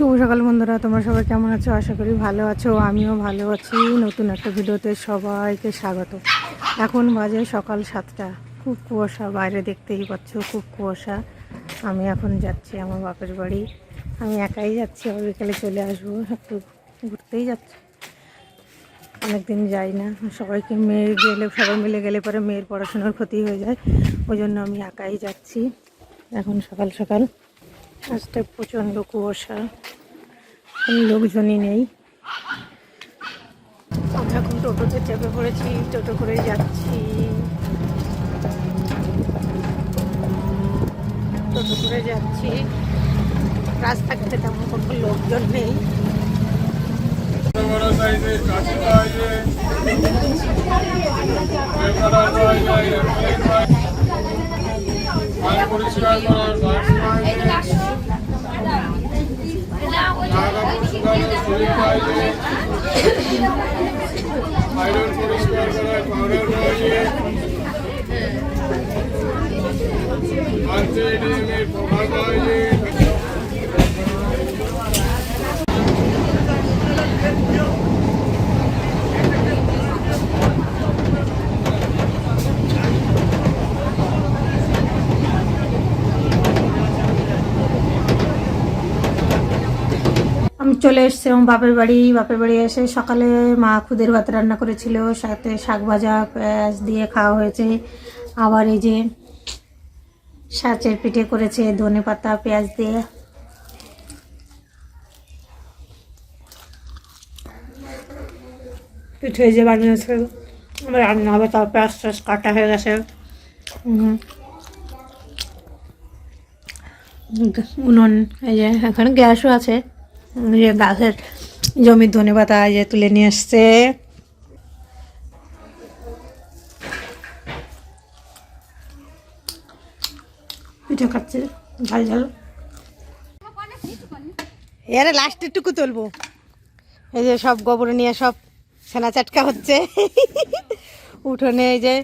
শুভ সকাল বন্ধুরা, তোমরা সবাই কেমন আছো? আশা করি ভালো আছো, আমিও ভালো আছি। নতুন একটা ভিডিওতে সবাইকে স্বাগত। এখন বাজে সকাল সাতটা। খুব কুয়াশা, বাইরে দেখতেই পাচ্ছ, খুব কুয়াশা। আমি এখন যাচ্ছি আমার বাপের বাড়ি। আমি একাই যাচ্ছি, আবার বিকেলে চলে আসব। একটু ঘুরতেই যাচ্ছি। অনেকদিন যাই না। সবাইকে মেয়ে গেলে, সবাই মিলে গেলে পরে মেয়ের পড়াশোনার ক্ষতি হয়ে যায়। ওই জন্য আমি একাই যাচ্ছি। এখন সকাল সকাল আজকে প্রচণ্ড কুয়াশা। কোনো লোকজনই নেই। আমরা এখন টোটোতে চেপে পড়েছি, টোটো করে যাচ্ছি। টোটো করে যাচ্ছি। রাস্তাঘাটে তেমন কোনো লোকজন নেই। পরিষ্কার করার বাক্স আছে জায়গা পরিষ্কার শরীর আছে আয়রন পরিষ্কার করার পাউডার আছে আনতে ডিমের প্রভাব আছে আমি চলে এসেছি আমার বাপের বাড়ি বাপের বাড়ি এসে সকালে মা খুদের ভাত রান্না করেছিল সাথে শাক ভাজা পেঁয়াজ দিয়ে খাওয়া হয়েছে। আবার এই যে সাচের পিঠে করেছে ধনে পাতা পেঁয়াজ দিয়ে। পিঠে যে বানিয়েছে আমার রান্না হবে তার পেঁয়াজ টেয়াজ কাটা হয়ে গেছে। উনুন এই যে এখানে গ্যাসও আছে। যে গাছের জমির ধনে পাতা যে তুলে নিয়ে এসছে পিঠে খাচ্ছে ঝাল ঝাল। এরে লাস্টের টুকু তুলবো। এই যে সব গোবর নিয়ে সব সেনা চাটকা হচ্ছে। উঠোনে এই যে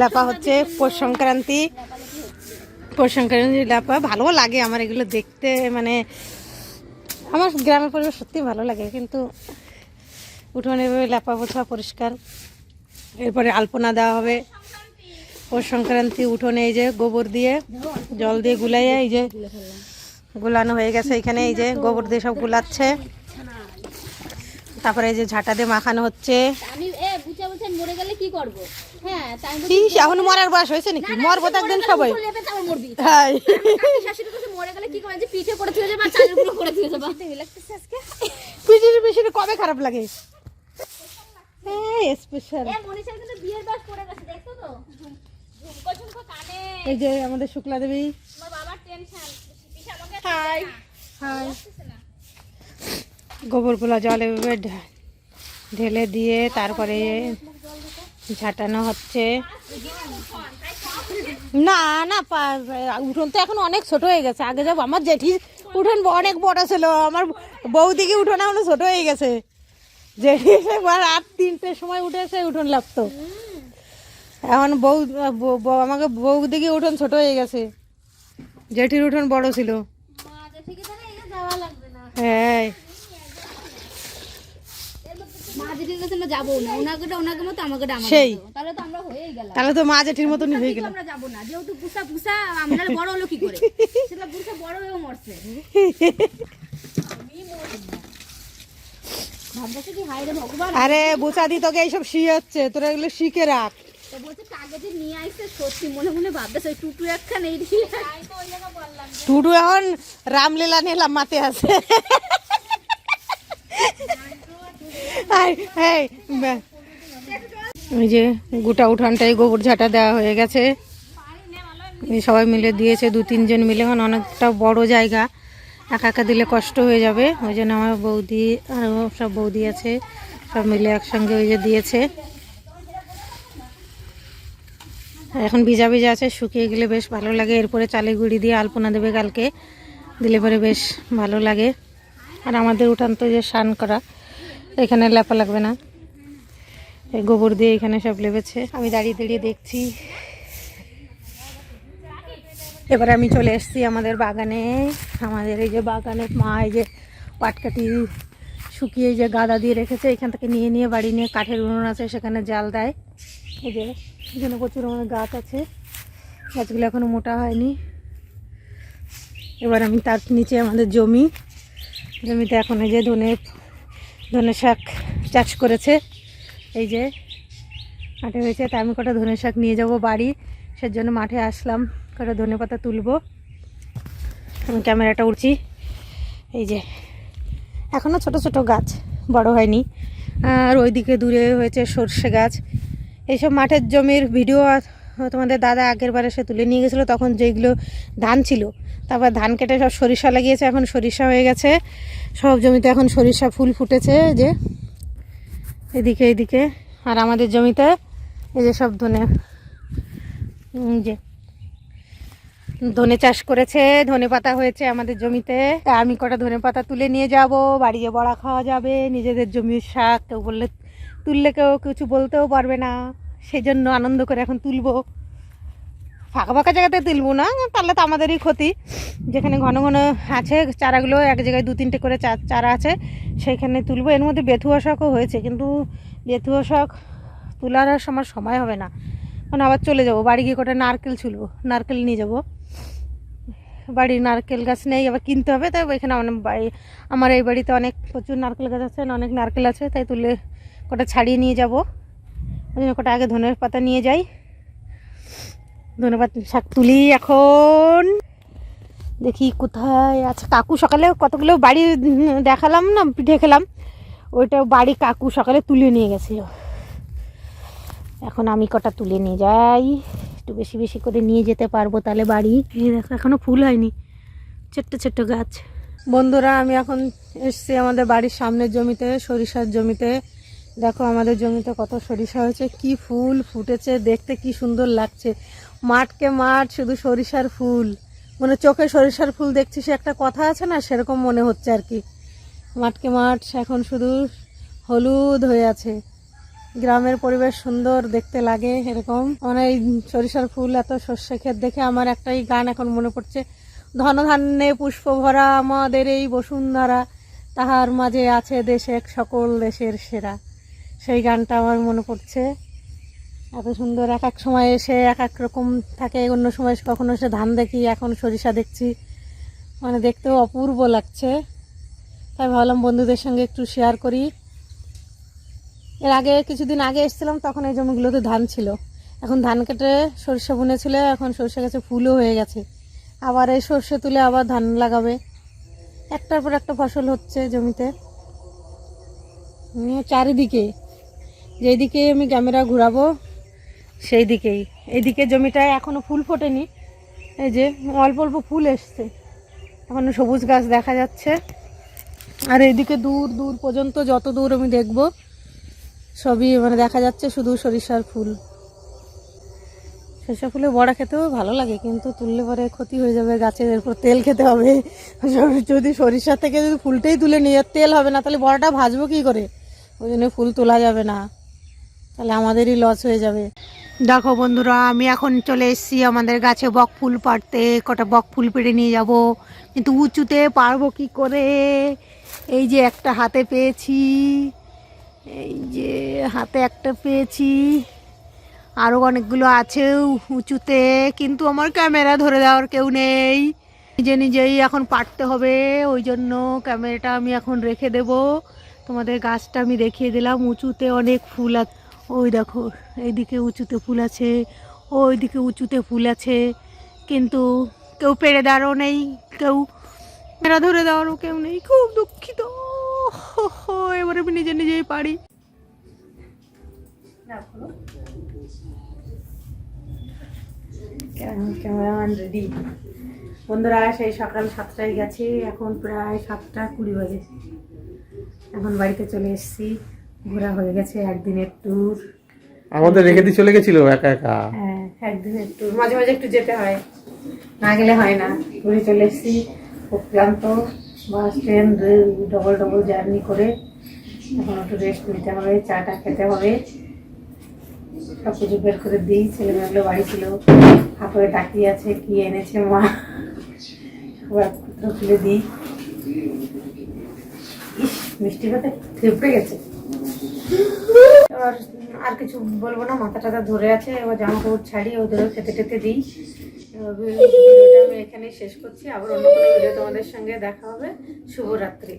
লেপা হচ্ছে, পৌষ সংক্রান্তি। পৌষ সংক্রান্তি লেপা ভালো লাগে আমার এগুলো দেখতে মানে আমার গ্রামের পরিবেশ সত্যি ভালো লাগে কিন্তু উঠোনে লেপা পোছা পরিষ্কার। এরপরে আলপনা দেওয়া হবে। পৌষ সংক্রান্তি উঠোনে এই যে গোবর দিয়ে জল দিয়ে গুলাইয়ে এই যে গুলানো হয়ে গেছে এখানে এই যে গোবর দিয়ে সব গুলাচ্ছে। তারপরে এই যে ঝাঁটা দিয়ে মাখানো হচ্ছে। হ্যাঁ এখন মরার বয়স হয়েছে নাকি? মরবো তো একদিন সবাই। হ্যাঁ কাকি শাশুড়ি কাছে মরে গেলে কি করে যে পিঠে করে দিয়েছে বা চালের গুঁড়ো করে দিয়েছে বা লাগতেছে আজকে? পিছিয়ে পিছিয়ে কবে খারাপ লাগে? হ্যাঁ স্পেশাল এ মনীষার কিন্তু বিয়ের বাস পড়ে গেছে দেখছ তো? ঝুমকো ঝুমকো কানে। এই যে আমাদের শুক্লা দেবী আমার বাবার টেনশন পিঠা আমাকে হাই হাই গোবরগুলো জলে এভাবে ঢেলে দিয়ে তারপরে ঝাঁটানো হচ্ছে। না না উঠোন তো এখন অনেক ছোট হয়ে গেছে। আগে যাব আমার জেঠি উঠোন অনেক বড় ছিল আমার বৌদিকে উঠোন এখন ছোট হয়ে গেছে। জেঠি একবার রাত তিনটের সময় উঠেছে উঠোন লাগতো এখন বউ আমাকে বৌদিকে উঠোন ছোট হয়ে গেছে। জেঠির উঠোন বড় ছিল। হ্যাঁ। মা আমরা যাব না। ওনাকে ওনাকে মতো আমাকে আমার সেই। তাহলে তো আমরা হয়েই গেলাম। তাহলে তো মা জেঠির মতনই হয়ে গেল আমরা যাব না। যেহেতু পুষা পুষা আমরা বড় হলো কি করে? সেটা পুষা বড় হয়েও মরছে। ভাবতেছে কি হায় রে ভগবান। আরে তোকে এইসব শিখাচ্ছে। তোরা এগুলো শিখে রাখ। তো বলছে নিয়ে আইসে সত্যি মনে মনে ভাবতেছে ওই টুটু একখান এই টুটু এখন রামলীলা নিলাম মাতে আছে। ওই যে গোটা উঠানটাই গোবর ঝাঁটা দেওয়া হয়ে গেছে। সবাই মিলে দিয়েছে, দু তিনজন মিলে এখন অনেকটা বড় জায়গা। একা একা দিলে কষ্ট হয়ে যাবে। ওই জন্য আমার বৌদি আর সব বৌদি আছে, সব মিলে একসঙ্গে ওই যে দিয়েছে। এখন ভিজা ভিজা আছে, শুকিয়ে গেলে বেশ ভালো লাগে। এরপরে চালের গুঁড়ি দিয়ে আলপনা দেবে কালকে। দিলে পরে বেশ ভালো লাগে। আর আমাদের উঠান তো যে স্নান করা। এখানে লেপা লাগবে না। এই গোবর দিয়ে এখানে সব লেবেছে আমি দাঁড়িয়ে দাঁড়িয়ে দেখছি। এবার আমি চলে এসেছি আমাদের বাগানে। আমাদের এই যে বাগানে মা, এই যে পাটকাঠি শুকিয়ে যে গাদা দিয়ে রেখেছে, এখান থেকে নিয়ে নিয়ে বাড়ি নিয়ে কাঠের উনুন আছে, সেখানে জাল দেয়। এই যে এখানে প্রচুর আমার গাছ আছে। গাছগুলো এখনও মোটা হয়নি। এবার আমি তার নিচে আমাদের জমি। জমিতে এখন এই যে ধনে ধনে শাক চাষ করেছে। এই যে মাঠে হয়েছে তাই আমি কটা ধনে শাক নিয়ে যাব বাড়ি, সেজন্য মাঠে আসলাম, কটা ধনে পাতা তুলবো। আমি ক্যামেরাটা উঠছি এই যে এখনও ছোট ছোট গাছ, বড় হয়নি। আর ওইদিকে দূরে হয়েছে সর্ষে গাছ। এইসব মাঠের জমির ভিডিও তোমাদের দাদা আগের বারে সে তুলে নিয়ে গেছিল, তখন যেগুলো ধান ছিল তারপর ধান কেটে সব সরিষা লাগিয়েছে, এখন সরিষা হয়ে গেছে। সব জমিতে এখন সরিষা ফুল ফুটেছে যে। এদিকে এদিকে। আর আমাদের জমিতে এই যে সব ধনে যে। ধনে চাষ করেছে, ধনে পাতা হয়েছে আমাদের জমিতে। তা আমি কটা ধনে পাতা তুলে নিয়ে যাব বাড়ি গিয়ে বড়া খাওয়া যাবে, নিজেদের জমির শাক, কেউ বললে তুললে কেউ কিছু বলতেও পারবে না। সেই জন্য আনন্দ করে এখন তুলবো। ফাঁকা ফাঁকা জায়গাতে তুলবো না, তাহলে তো আমাদেরই ক্ষতি। যেখানে ঘন ঘন আছে, চারাগুলো এক জায়গায় দু তিনটে করে চারা আছে, সেইখানে তুলবো। এর মধ্যে বেথুয়া শাকও হয়েছে, কিন্তু বেথুয়া শাক তোলার আমার সময় হবে না। মানে আবার চলে যাব, বাড়ি গিয়ে কটা নারকেল ছিল নারকেল নিয়ে যাব। বাড়ির নারকেল গাছ নেই, আবার কিনতে হবে, তাই এখানে অনেক বাড়ি আমার এই বাড়িতে অনেক প্রচুর নারকেল গাছ আছে, অনেক নারকেল আছে, তাই তুলে কটা ছাড়িয়ে নিয়ে যাব। ওই জন্য কটা আগে ধনের পাতা নিয়ে যাই। ধনে পাতা শাক তুলি এখন। দেখি কোথায় আছে। কাকু সকালে কতগুলো বাড়ি দেখালাম না, পিঠে খেলাম। ওইটা বাড়ি কাকু সকালে তুলে নিয়ে গেছিল এখন আমি কটা তুলে নিয়ে যাই। একটু বেশি বেশি করে নিয়ে যেতে পারব তাহলে বাড়ি। দেখো, এখনও ফুল হয়নি। ছোট্ট ছোট্ট গাছ। বন্ধুরা, আমি এখন এসছি আমাদের বাড়ির সামনের জমিতে, সরিষার জমিতে। দেখো আমাদের জমিতে কত সরিষা হয়েছে, কি ফুল ফুটেছে, দেখতে কি সুন্দর লাগছে। মাঠকে মাঠ, শুধু সরিষার ফুল। মানে চোখে সরিষার ফুল দেখছি, সে একটা কথা আছে না, সেরকম মনে হচ্ছে আর কি। মাঠকে মাঠ এখন শুধু হলুদ হয়ে আছে। গ্রামের পরিবেশ সুন্দর, দেখতে লাগে এরকম। মানে এই সরিষার ফুল, এত শস্য ক্ষেত দেখে আমার একটাই গান এখন মনে পড়ছে। ধনধান্যে পুষ্প ভরা আমাদের এই বসুন্ধরা, তাহার মাঝে আছে দেশে এক সকল দেশের সেরা। সেই গানটা আমার মনে পড়ছে। এত সুন্দর এক এক সময় এসে এক এক রকম থাকে অন্য সময় কখনো সে ধান দেখি এখন সরিষা দেখছি। মানে দেখতেও অপূর্ব লাগছে। তাই ভাবলাম বন্ধুদের সঙ্গে একটু শেয়ার করি। এর আগে কিছুদিন আগে এসেছিলাম তখন এই জমিগুলোতে ধান ছিল। এখন ধান কেটে সরিষা বুনেছিল এখন সরষে গাছে ফুলও হয়ে গেছে। আবার এই সর্ষে তুলে আবার ধান লাগাবে। একটার পর একটা ফসল হচ্ছে জমিতে। উম, চারিদিকে যেদিকে আমি ক্যামেরা ঘুরাবো সেই দিকেই। এইদিকে জমিটায় এখনও ফুল ফোটেনি। এই যে অল্প অল্প ফুল এসছে। এখনও সবুজ গাছ দেখা যাচ্ছে। আর এদিকে দূর দূর পর্যন্ত যত দূর আমি দেখব, সবই মানে দেখা যাচ্ছে শুধু সরিষার ফুল। সরিষা ফুলে বড়া খেতেও ভালো লাগে, কিন্তু তুললে পরে ক্ষতি হয়ে যাবে, গাছের এরপর তেল খেতে হবে। যদি সরিষা থেকে যদি ফুলটাই তুলে নিয়ে তেল হবে না, তাহলে বড়াটা ভাজবো কী করে? ওই জন্য ফুল তোলা যাবে না। তাহলে আমাদেরই লস হয়ে যাবে। দেখো বন্ধুরা, আমি এখন চলে এসেছি আমাদের গাছে বক ফুল পাড়তে। কটা বক ফুল পেড়ে নিয়ে যাব। কিন্তু উঁচুতে পারব কি করে? এই যে একটা হাতে পেয়েছি। এই যে হাতে একটা পেয়েছি। আরও অনেকগুলো আছে উঁচুতে, কিন্তু আমার ক্যামেরা ধরে দেওয়ার কেউ নেই। নিজে নিজেই এখন পারতে হবে, ওই জন্য ক্যামেরাটা আমি এখন রেখে দেব। তোমাদের গাছটা আমি দেখিয়ে দিলাম, উঁচুতে অনেক ফুল আছে ওই দেখো, এইদিকে উঁচুতে ফুল আছে, ওইদিকে উঁচুতে ফুল আছে, কিন্তু কেউ পেরে দেওয়ারও নেই, কেউ মেরা ধরে দেওয়ারও কেউ নেই, খুব দুঃখিত। এবার আমি নিজে নিজেই পারি। বন্ধুরা, সেই সকাল সাতটায় গেছে, এখন প্রায় সাতটা কুড়ি বাজে। এখন বাড়িতে চলে এসেছি। ঘোরা হয়ে গেছে একদিনের ট্যুর আমাদের রেখে দিয়ে চলে গেছিল একা একা? হ্যাঁ একদিনের ট্যুর মাঝে মাঝে একটু যেতে হয় না গেলে হয় না। ঘুরে চলে এসেছি খুব ক্লান্ত। Bus train double double journey করে এখন একটু রেস্ট নিতে হবে চাটা খেতে হবে। সব কিছু বের করে দিই ছেলেমেয়েগুলো বাড়ি ছিল। হাতে তাকিয়ে আছে কি এনেছে মা? খুলে দিই। ইস মিষ্টি কথা থেপড়ে গেছে। এবার আর কিছু বলব না, মাথা টাথা ধরে আছে, এবার জামা কাপড় ছাড়ি, ওদেরও খেতে টেতে দিই। ভিডিওটা আমি এখানেই শেষ করছি, আবার অন্য কোনো ভিডিও তোমাদের সঙ্গে দেখা হবে। শুভরাত্রি।